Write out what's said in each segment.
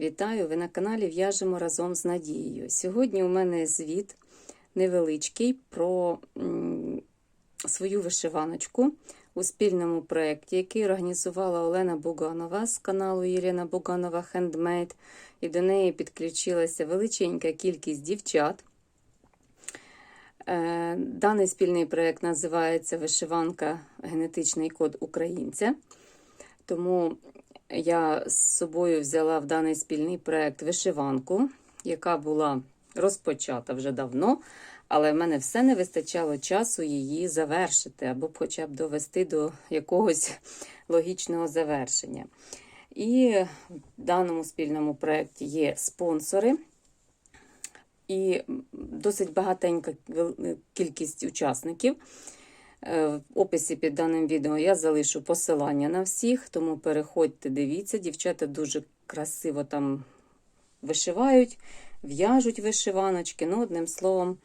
Вітаю! Ви на каналі В'яжемо разом з Надією. Сьогодні у мене звіт невеличкий про свою вишиваночку у спільному проєкті, який організувала Олена Буганова з каналу Єлена Буганова Хендмейд. І до неї підключилася величенька кількість дівчат. Е, Даний спільний проєкт називається Вишиванка Генетичний код українця. Тому я з собою взяла в даний спільний проєкт вишиванку, яка була розпочата вже давно, але в мене все не вистачало часу її завершити або б хоча б довести до якогось логічного завершення. І в даному спільному проєкті є спонсори. І досить багатенька кількість учасників. В описі під даним відео я залишу посилання на всіх, тому переходьте, дивіться, дівчата дуже красиво там вишивають, в'яжуть вишиваночки. Ну, одним словом,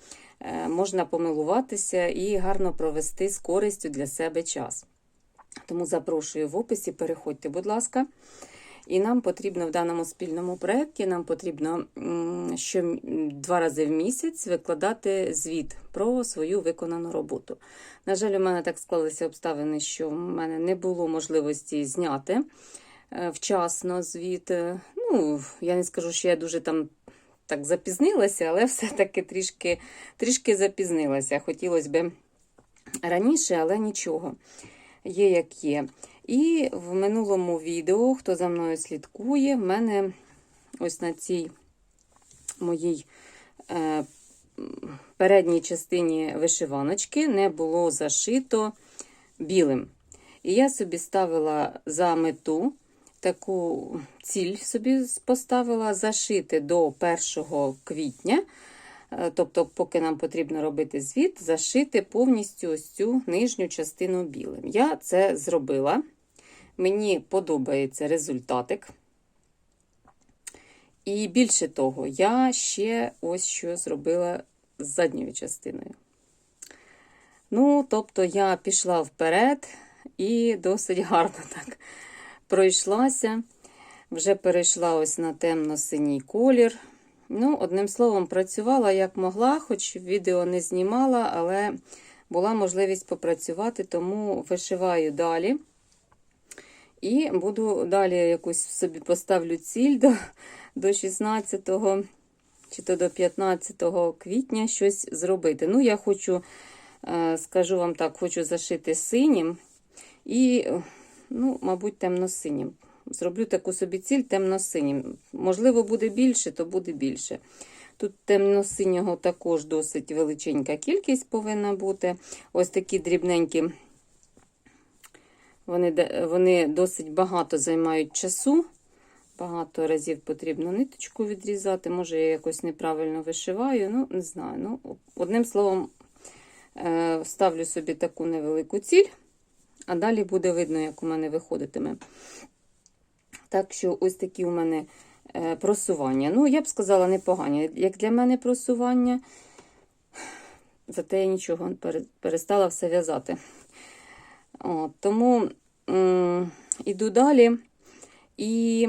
можна помилуватися і гарно провести з користю для себе час. Тому запрошую в описі, переходьте, будь ласка. І нам потрібно в даному спільному проєкті нам потрібно що два рази в місяць викладати звіт про свою виконану роботу. На жаль, у мене так склалися обставини, що в мене не було можливості зняти вчасно звіт. Ну, я не скажу, що я дуже там так запізнилася, але все-таки трішки, трішки запізнилася. Хотілося б раніше, але нічого. Є як є. І в минулому відео, хто за мною слідкує, в мене ось на цій моїй е, передній частині вишиваночки не було зашито білим. І я собі ставила за мету таку ціль собі поставила зашити до 1 квітня. Тобто, поки нам потрібно робити звіт, зашити повністю ось цю нижню частину білим. Я це зробила. Мені подобається результатик. І більше того, я ще ось що зробила з задньою частиною. Ну, тобто, я пішла вперед і досить гарно так пройшлася. Вже перейшла ось на темно-синій колір. Ну, одним словом, працювала як могла, хоч відео не знімала, але була можливість попрацювати, тому вишиваю далі. І буду далі якусь собі поставлю ціль до до 16 чи то до 15 квітня щось зробити. Ну, я хочу, скажу вам так, хочу зашити синім і, ну, мабуть, темно-синім. Зроблю таку собі ціль темно-синім. Можливо, буде більше, то буде більше. Тут темно-синього також досить величенька кількість повинна бути. Ось такі дрібненькі, вони вони досить багато займають часу. Багато разів потрібно ниточку відрізати. Може, я якось неправильно вишиваю, ну, не знаю. Ну, Одним словом, ставлю собі таку невелику ціль, а далі буде видно, як у мене виходитиме. Так що, ось такі у мене просування. Ну, я б сказала, непогані. Як для мене просування, зате я нічого перестала все в'язати. От, Тому м іду далі. І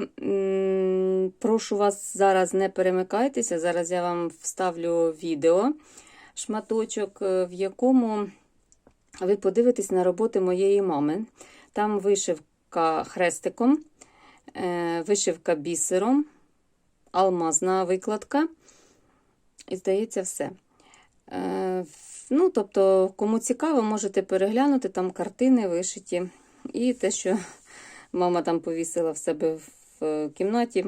прошу вас зараз не перемикайтеся. Зараз я вам вставлю відео, шматочок, в якому ви подивитесь на роботи моєї мами. Там вишивка хрестиком, вишивка бісером, алмазна викладка. І, здається, все. Ну, тобто, кому цікаво, можете переглянути там картини вишиті. І те, що мама там повісила в себе в кімнаті,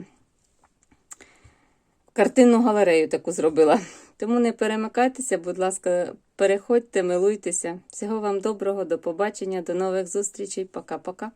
картинну галерею таку зробила. Тому не перемикайтеся, будь ласка, переходьте, милуйтеся. Всього вам доброго, до побачення, до нових зустрічей. Пока-пока.